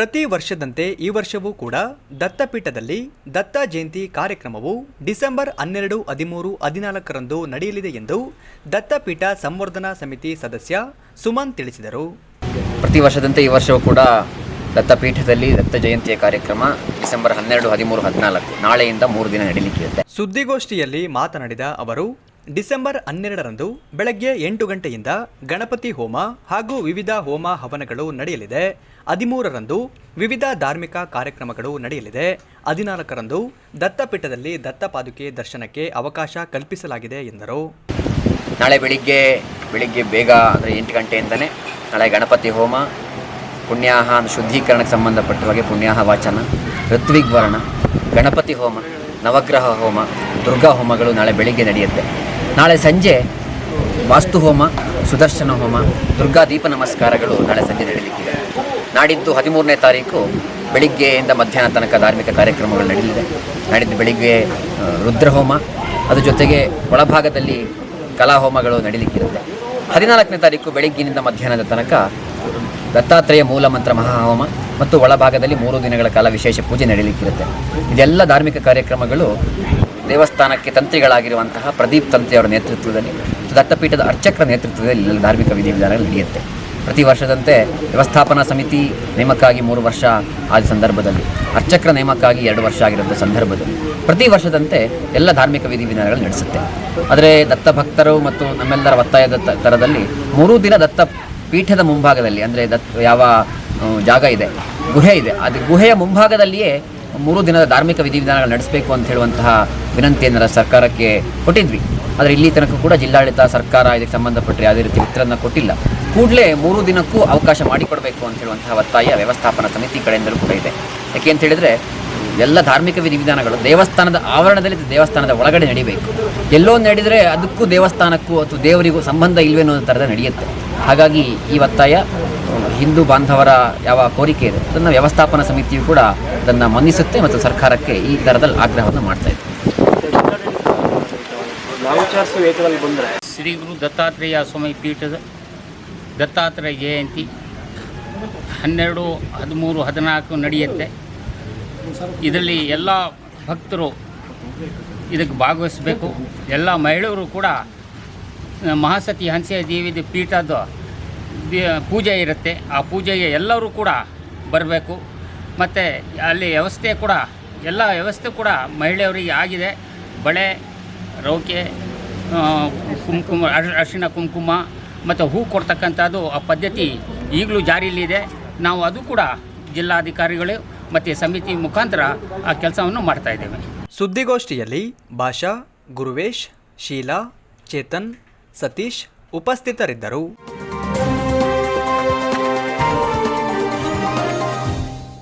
ಪ್ರತಿ ವರ್ಷದಂತೆ ಈ ವರ್ಷವೂ ಕೂಡ ದತ್ತಪೀಠದಲ್ಲಿ ದತ್ತ ಜಯಂತಿ ಕಾರ್ಯಕ್ರಮವು ಡಿಸೆಂಬರ್ ಹನ್ನೆರಡು ಹದಿಮೂರು ಹದಿನಾಲ್ಕರಂದು ನಡೆಯಲಿದೆ ಎಂದು ದತ್ತಪೀಠ ಸಂವರ್ಧನಾ ಸಮಿತಿ ಸದಸ್ಯ ಸುಮನ್ ತಿಳಿಸಿದರು. ಪ್ರತಿ ವರ್ಷದಂತೆ ಈ ವರ್ಷವೂ ಕೂಡ ದತ್ತಪೀಠದಲ್ಲಿ ದತ್ತ ಜಯಂತಿಯ ಕಾರ್ಯಕ್ರಮ ಡಿಸೆಂಬರ್ ಹನ್ನೆರಡು ಹದಿಮೂರು ಹದಿನಾಲ್ಕು ನಾಳೆಯಿಂದ ಮೂರು ದಿನ ನಡೀಲಿಕ್ಕಿರುತ್ತೆ ಸುದ್ದಿಗೋಷ್ಠಿಯಲ್ಲಿ ಮಾತನಾಡಿದ ಅವರು ಡಿಸೆಂಬರ್ ಹನ್ನೆರಡರಂದು ಬೆಳಗ್ಗೆ ಎಂಟು ಗಂಟೆಯಿಂದ ಗಣಪತಿ ಹೋಮ ಹಾಗೂ ವಿವಿಧ ಹೋಮ ಹವನಗಳು ನಡೆಯಲಿದೆ. ಹದಿಮೂರರಂದು ವಿವಿಧ ಧಾರ್ಮಿಕ ಕಾರ್ಯಕ್ರಮಗಳು ನಡೆಯಲಿದೆ. ಹದಿನಾಲ್ಕರಂದು ದತ್ತಪೀಠದಲ್ಲಿ ದತ್ತಪಾದುಕೆ ದರ್ಶನಕ್ಕೆ ಅವಕಾಶ ಕಲ್ಪಿಸಲಾಗಿದೆ ಎಂದರು. ನಾಳೆ ಬೆಳಿಗ್ಗೆ ಬೆಳಿಗ್ಗೆ ಬೇಗ ಅಂದರೆ ಎಂಟು ಗಂಟೆಯಿಂದಲೇ ನಾಳೆ ಗಣಪತಿ ಹೋಮ, ಪುಣ್ಯಾಹ ಶುದ್ಧೀಕರಣಕ್ಕೆ ಸಂಬಂಧಪಟ್ಟ ಹಾಗೆ ಪುಣ್ಯಾಹ ವಾಚನ ಋತ್ವಿಗ್ವರಣ ಗಣಪತಿ ಹೋಮ. ನವಗ್ರಹ ಹೋಮ, ದುರ್ಗಾ ಹೋಮಗಳು ನಾಳೆ ಬೆಳಿಗ್ಗೆ ನಡೆಯುತ್ತೆ. ನಾಳೆ ಸಂಜೆ ವಾಸ್ತು ಹೋಮ, ಸುದರ್ಶನ ಹೋಮ, ದುರ್ಗಾ ದೀಪ ನಮಸ್ಕಾರಗಳು ನಾಳೆ ಸಂಜೆ ನಡೆಯಲಿಕ್ಕಿದೆ ನಾಡಿದ್ದು ಹದಿಮೂರನೇ ತಾರೀಕು ಬೆಳಿಗ್ಗೆಯಿಂದ ಮಧ್ಯಾಹ್ನ ತನಕ ಧಾರ್ಮಿಕ ಕಾರ್ಯಕ್ರಮಗಳು ನಡೆಯಲಿದೆ. ನಾಡಿದ್ದು ಬೆಳಿಗ್ಗೆ ರುದ್ರಹೋಮ ಅದರ ಜೊತೆಗೆ ಒಳಭಾಗದಲ್ಲಿ ಕಲಾಹೋಮಗಳು ನಡೀಲಿಕ್ಕಿರುತ್ತೆ. ಹದಿನಾಲ್ಕನೇ ತಾರೀಕು ಬೆಳಿಗ್ಗಿನಿಂದ ಮಧ್ಯಾಹ್ನದ ತನಕ ದತ್ತಾತ್ರೇಯ ಮೂಲ ಮಂತ್ರ ಮಹಾಹೋಮ ಮತ್ತು ಒಳಭಾಗದಲ್ಲಿ ಮೂರು ದಿನಗಳ ಕಾಲ ವಿಶೇಷ ಪೂಜೆ ನಡೆಯಲಿಕ್ಕಿರುತ್ತೆ. ಇದೆಲ್ಲ ಧಾರ್ಮಿಕ ಕಾರ್ಯಕ್ರಮಗಳು ದೇವಸ್ಥಾನಕ್ಕೆ ತಂತ್ರಿಗಳಾಗಿರುವಂತಹ ಪ್ರದೀಪ್ ತಂತ್ರಿ ಅವರ ನೇತೃತ್ವದಲ್ಲಿ, ದತ್ತಪೀಠದ ಅರ್ಚಕರ ನೇತೃತ್ವದಲ್ಲಿ ಎಲ್ಲ ಧಾರ್ಮಿಕ ವಿಧಿವಿಧಾನಗಳು ನಡೆಯುತ್ತೆ. ಪ್ರತಿ ವರ್ಷದಂತೆ ವ್ಯವಸ್ಥಾಪನಾ ಸಮಿತಿ ನೇಮಕ್ಕಾಗಿ ಮೂರು ವರ್ಷ ಆದ ಸಂದರ್ಭದಲ್ಲಿ, ಅರ್ಚಕರ ನೇಮಕ್ಕಾಗಿ ಎರಡು ವರ್ಷ ಆಗಿರುವಂಥ ಸಂದರ್ಭದಲ್ಲಿ ಪ್ರತಿ ವರ್ಷದಂತೆ ಎಲ್ಲ ಧಾರ್ಮಿಕ ವಿಧಿವಿಧಾನಗಳು ನಡೆಸುತ್ತೆ. ಆದರೆ ದತ್ತ ಭಕ್ತರು ಮತ್ತು ನಮ್ಮೆಲ್ಲರ ಒತ್ತಾಯದ ತರದಲ್ಲಿ ಮೂರೂ ದಿನ ದತ್ತ ಪೀಠದ ಮುಂಭಾಗದಲ್ಲಿ, ಅಂದರೆ ದತ್, ಯಾವ ಜಾಗ ಇದೆ, ಗುಹೆ ಇದೆ. ಅದು ಗುಹೆಯ ಮುಂಭಾಗದಲ್ಲಿಯೇ ಮೂರು ದಿನದ ಧಾರ್ಮಿಕ ವಿಧಿವಿಧಾನಗಳು ನಡೆಸಬೇಕು ಅಂತ ಹೇಳುವಂತಹ ವಿನಂತಿಯನ್ನು ಸರ್ಕಾರಕ್ಕೆ ಕೊಟ್ಟಿದ್ವಿ. ಆದರೆ ಇಲ್ಲಿ ತನಕ ಕೂಡ ಜಿಲ್ಲಾಡಳಿತ, ಸರ್ಕಾರ ಇದಕ್ಕೆ ಸಂಬಂಧಪಟ್ಟರೆ ಯಾವುದೇ ರೀತಿ ಉತ್ತರವನ್ನು ಕೊಟ್ಟಿಲ್ಲ. ಕೂಡಲೇ ಮೂರು ದಿನಕ್ಕೂ ಅವಕಾಶ ಮಾಡಿಕೊಡಬೇಕು ಅಂತ ಹೇಳುವಂತಹ ಒತ್ತಾಯ ವ್ಯವಸ್ಥಾಪನಾ ಸಮಿತಿ ಕಡೆಯಿಂದಲೂ ಕೂಡ ಇದೆ. ಯಾಕೆ ಅಂತ ಹೇಳಿದರೆ ಎಲ್ಲ ಧಾರ್ಮಿಕ ವಿಧಿವಿಧಾನಗಳು ದೇವಸ್ಥಾನದ ಆವರಣದಲ್ಲಿ ದೇವಸ್ಥಾನದ ಒಳಗಡೆ ನಡಿಬೇಕು. ಎಲ್ಲೋ ನಡೆದರೆ ಅದಕ್ಕೂ ದೇವಸ್ಥಾನಕ್ಕೂ ಅಥವಾ ದೇವರಿಗೂ ಸಂಬಂಧ ಇಲ್ವೇನೋ ಅನ್ನೋ ಥರದ ನಡೆಯುತ್ತೆ. ಹಾಗಾಗಿ ಈ ಒತ್ತಾಯ ಹಿಂದೂ ಬಾಂಧವರ ಯಾವ ಕೋರಿಕೆ ಇದೆ ಅದನ್ನು ವ್ಯವಸ್ಥಾಪನಾ ಸಮಿತಿಯು ಕೂಡ ಅದನ್ನು ಮನ್ನಿಸುತ್ತೆ ಮತ್ತು ಸರ್ಕಾರಕ್ಕೆ ಈ ಥರದಲ್ಲಿ ಆಗ್ರಹವನ್ನು ಮಾಡ್ತಾ ಇದೆ. ಶ್ರೀ ಗುರು ದತ್ತಾತ್ರೇಯ ಸ್ವಾಮಿ ಪೀಠದ ದತ್ತಾತ್ರೇಯ ಜಯಂತಿ ಹನ್ನೆರಡು ಹದಿಮೂರು ಹದಿನಾಲ್ಕು ನಡೆಯುತ್ತೆ. ಇದರಲ್ಲಿ ಎಲ್ಲ ಭಕ್ತರು ಇದಕ್ಕೆ ಭಾಗವಹಿಸಬೇಕು. ಎಲ್ಲ ಮಹಿಳೆಯರು ಕೂಡ ಮಹಾಸತಿ ಹಂಸೆಯ ದೇವಿದ ಪೀಠದ ಪೂಜೆ ಇರುತ್ತೆ. ಆ ಪೂಜೆಗೆ ಎಲ್ಲರೂ ಕೂಡ ಬರಬೇಕು. ಮತ್ತು ಅಲ್ಲಿ ವ್ಯವಸ್ಥೆ ಕೂಡ, ಎಲ್ಲ ವ್ಯವಸ್ಥೆ ಕೂಡ ಮಹಿಳೆಯರಿಗೆ ಆಗಿದೆ. ಬಳೆ, ರೌಕೆ ಕುಂಕುಮ, ಅರ್- ಅರಿಶಿಣ ಕುಂಕುಮ ಮತ್ತು ಹೂ ಕೊಡ್ತಕ್ಕಂಥದ್ದು ಆ ಪದ್ಧತಿ ಈಗಲೂ ಜಾರಿಯಲ್ಲಿದೆ. ನಾವು ಅದು ಕೂಡ ಜಿಲ್ಲಾಧಿಕಾರಿಗಳು ಮತ್ತು ಸಮಿತಿ ಮುಖಾಂತರ ಆ ಕೆಲಸವನ್ನು ಮಾಡ್ತಾ ಇದ್ದೇವೆ. ಸುದ್ದಿಗೋಷ್ಠಿಯಲ್ಲಿ ಭಾಷಾ ಗುರುವೇಶ್ ಶೀಲಾ ಚೇತನ್ ಸತೀಶ್ ಉಪಸ್ಥಿತರಿದ್ದರು.